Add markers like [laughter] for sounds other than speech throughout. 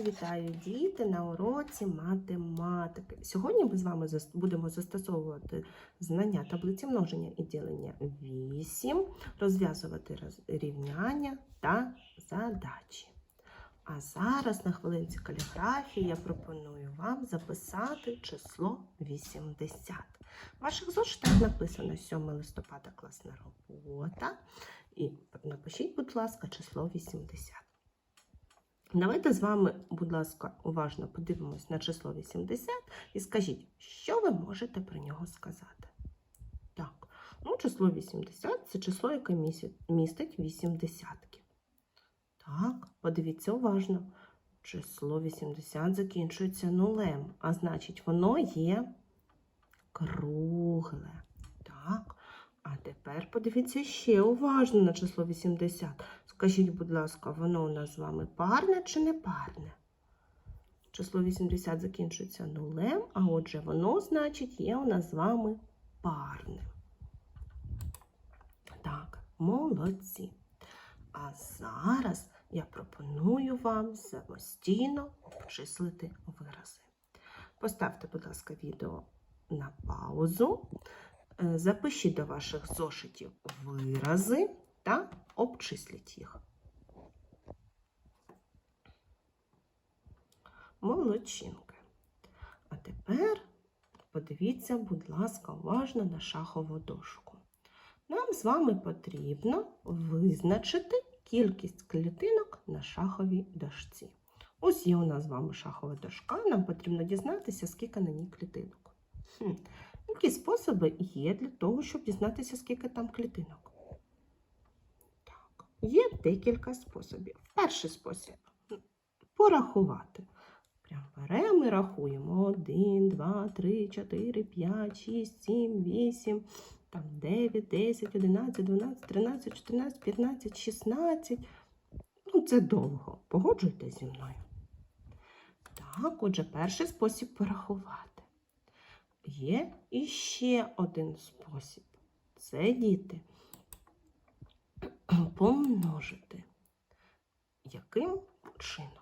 Вітаю діти на уроці математики. Сьогодні ми з вами будемо застосовувати знання таблиці множення і ділення 8, розв'язувати роз- рівняння та задачі. А зараз на хвилинці каліграфії я пропоную вам записати число 80. В ваших зошитах написано 7 листопада класна робота. І напишіть, будь ласка, число 80. Давайте з вами, будь ласка, уважно подивимось на число 80 і скажіть, що ви можете про нього сказати. Так, ну, число 80 це число, яке містить 8 десятків. Так, подивіться уважно. Число 80 закінчується нулем, а значить, воно є кругле. А тепер подивіться ще уважно на число 80. Скажіть, будь ласка, воно у нас з вами парне чи не парне? Число 80 закінчується нулем, а отже, воно, значить, є у нас з вами парним. Так, молодці. А зараз я пропоную вам самостійно обчислити вирази. Поставте, будь ласка, відео на паузу. Е, Запишіть до ваших зошитів вирази та обчисліть їх. Молодчинки. А тепер подивіться, будь ласка, уважно на шахову дошку. Нам з вами потрібно визначити кількість клітинок на шаховій дошці. Ось є у нас з вами шахова дошка, нам потрібно дізнатися, скільки на ній клітинок. Хм. Які способи є для того, щоб дізнатися, скільки там клітинок? Так, є декілька способів. Перший спосіб порахувати. Прям беремо і рахуємо. 1, 2, 3, 4, 5, 6, 7, 8, там 9, 10, 11, 12, 13, 14, 15, 16. Ну, це довго. Погоджуйтесь зі мною. Так, отже, перший спосіб порахувати. Є іще один спосіб. Це діти помножити. Яким чином?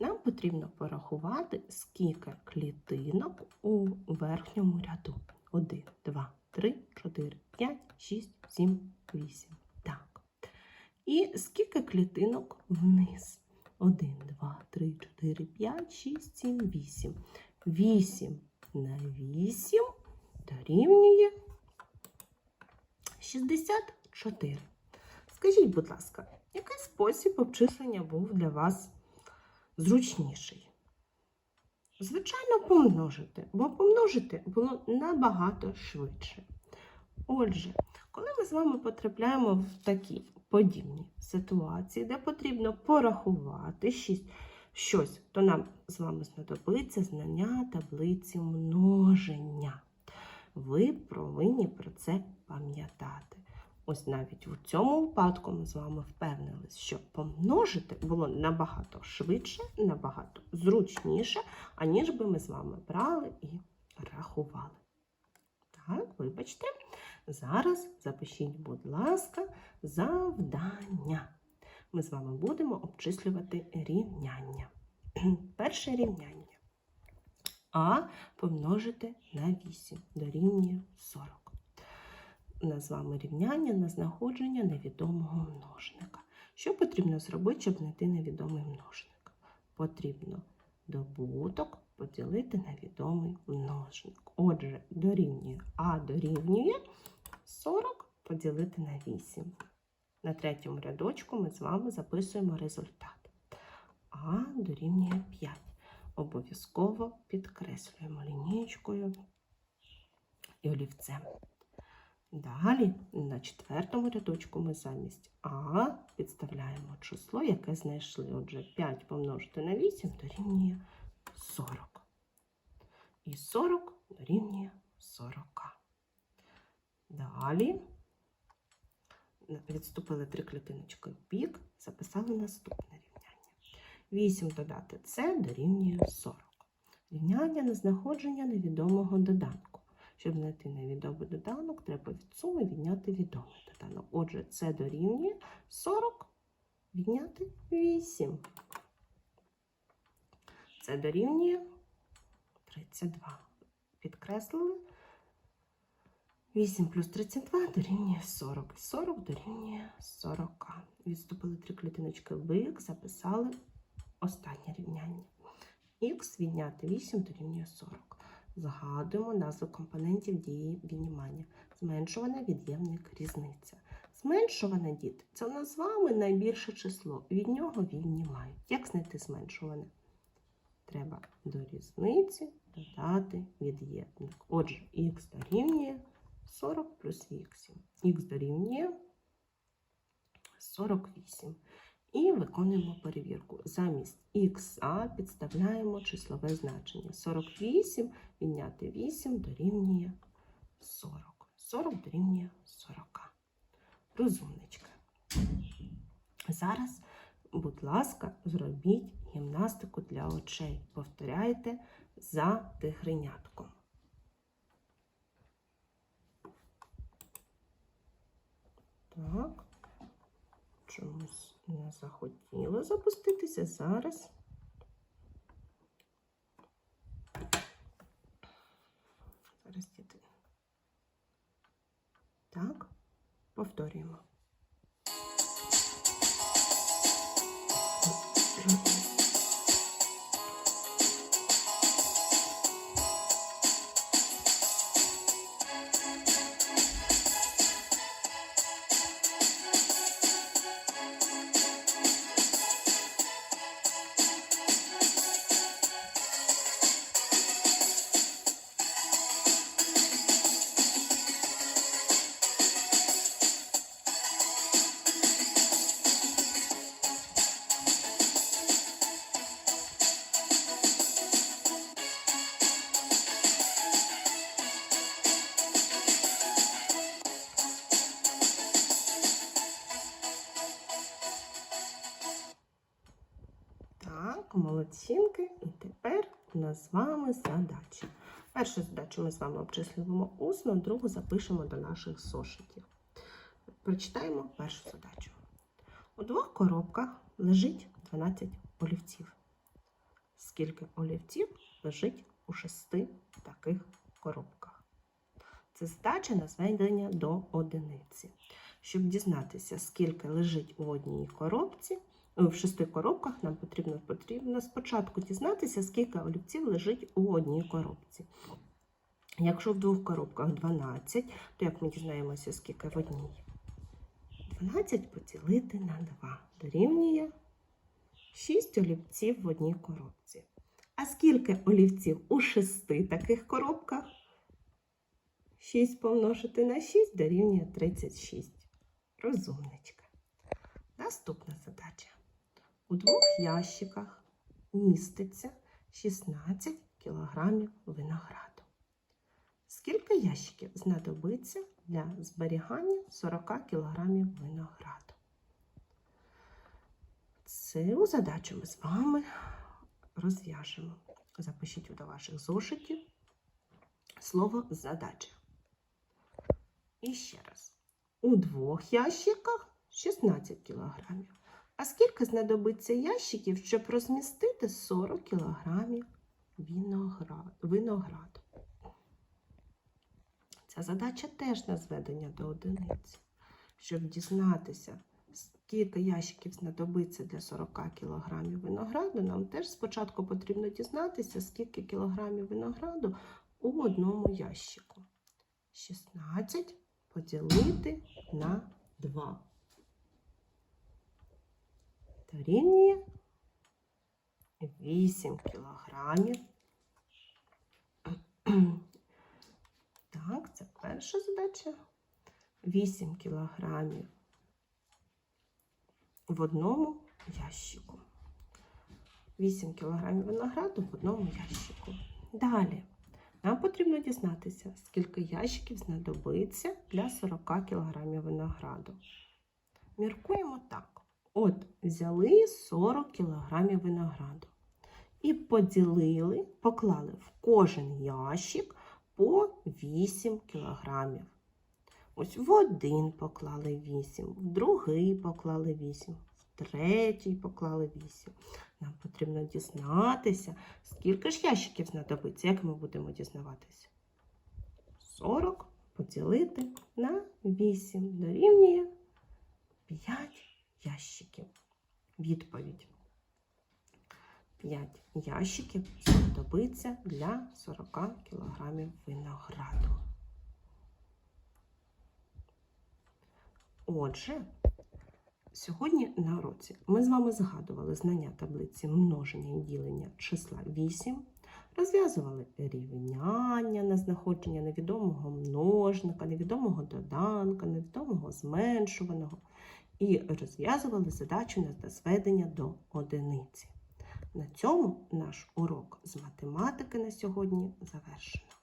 Нам потрібно порахувати, скільки клітинок у верхньому ряду. 1, 2, 3, 4, 5, 6, 7, 8. Так. І скільки клітинок вниз? 1, 2, 3, 4, 5, 6, 7, 8. 8 на 8 дорівнює 64. Скажіть, будь ласка, який спосіб обчислення був для вас зручніший? Звичайно, помножити, бо помножити було набагато швидше. Отже, коли ми з вами потрапляємо в такі подібні ситуації, де потрібно порахувати щось, щось, то нам з вами знадобиться знання таблиці множення. Ви повинні про це пам'ятати. Ось навіть у цьому випадку ми з вами впевнились, що помножити було набагато швидше, набагато зручніше, аніж би ми з вами брали і рахували. Так, вибачте, зараз запишіть, будь ласка, завдання. Ми з вами будемо обчислювати рівняння. [clears throat] Перше рівняння. А помножити на 8 дорівнює 40 у нас з вами рівняння на знаходження невідомого множника. Що потрібно зробити, щоб знайти невідомий множник? Потрібно добуток поділити на відомий множник. Отже, дорівнює А дорівнює 40 поділити на 8. На третьому рядочку ми з вами записуємо результат. А дорівнює 5. Обов'язково підкреслюємо лінієчкою і олівцем. Далі на четвертому рядочку ми замість А підставляємо число, яке знайшли. Отже, 5 помножити на 8 дорівнює 40. І 40 дорівнює 40. Далі відступили три клітиночки в бік, записали наступне рівняння. 8 додати С дорівнює 40. Рівняння на знаходження невідомого доданку. Щоб знайти невідомий доданок, треба від суми відняти відомий доданок. Отже, це дорівнює 40 відняти 8. Це дорівнює 32. Підкреслили. 8 плюс 32 дорівнює 40. 40 дорівнює 40. Відступили три клітиночки в бик, записали останнє рівняння. Х відняти 8 дорівнює 40. Згадуємо назву компонентів дії віднімання. Зменшуване від'ємник різниця. Зменшуване діти це у нас з вами найбільше число. Від нього віднімають. Як знайти зменшуване? Треба до різниці додати від'ємник. Отже, х дорівнює 40 плюс 8. Х дорівнює 48. І виконуємо перевірку. Замість х підставляємо числове значення. 48 відняти 8 дорівнює 40. 40 дорівнює 40. Розумничка. Зараз, будь ласка, зробіть гімнастику для очей. Повторяйте за тигринятком. Так. Чомусь не захотіло запуститися зараз. Зараз діти. Так, повторюємо. Молодчинки. І тепер у нас з вами задача. Першу задачу ми з вами обчислюємо усно, другу запишемо до наших зошитів. Прочитаємо першу задачу. У двох коробках лежить 12 олівців. Скільки олівців лежить у шести таких коробках? Це задача на зведення до одиниці. Щоб дізнатися, скільки лежить у одній коробці, в шести коробках нам потрібно, потрібно спочатку дізнатися, скільки олівців лежить у одній коробці. Якщо в двох коробках 12, то як ми дізнаємося, скільки в одній? 12 поділити на 2 дорівнює 6 олівців в одній коробці. А скільки олівців у шести таких коробках? 6 помножити на 6 дорівнює 36. Розумничка. Наступна задача. У двох ящиках міститься 16 кілограмів винограду. Скільки ящиків знадобиться для зберігання 40 кілограмів винограду? Цю задачу ми з вами розв'яжемо. Запишіть до ваших зошитів слово задача. І ще раз. У двох ящиках 16 кілограмів. А скільки знадобиться ящиків, щоб розмістити 40 кілограмів виногра- винограду? Ця задача теж на зведення до одиниці. Щоб дізнатися, скільки ящиків знадобиться для 40 кілограмів винограду, нам теж спочатку потрібно дізнатися, скільки кілограмів винограду у одному ящику. 16 поділити на 2. Дорівнює 8 кілограмів. [clears throat] Так, це перша задача. 8 кілограмів в одному ящику. 8 кілограмів винограду в одному ящику. Далі. Нам потрібно дізнатися, скільки ящиків знадобиться для 40 кілограмів винограду. Міркуємо так. От, взяли 40 кілограмів винограду і поділили, поклали в кожен ящик по 8 кілограмів. Ось в один поклали 8, в другий поклали 8, в третій поклали 8. Нам потрібно дізнатися, скільки ж ящиків знадобиться. Як ми будемо дізнаватися? 40 поділити на 8 дорівнює 5 ящиків. Відповідь. 5 ящиків знадобиться для 40 кг винограду. Отже, сьогодні на уроці ми з вами згадували знання таблиці множення і ділення числа 8, розв'язували рівняння на знаходження невідомого множника, невідомого доданка, невідомого зменшуваного і розв'язували задачу на зведення до одиниці. На цьому наш урок з математики на сьогодні завершено.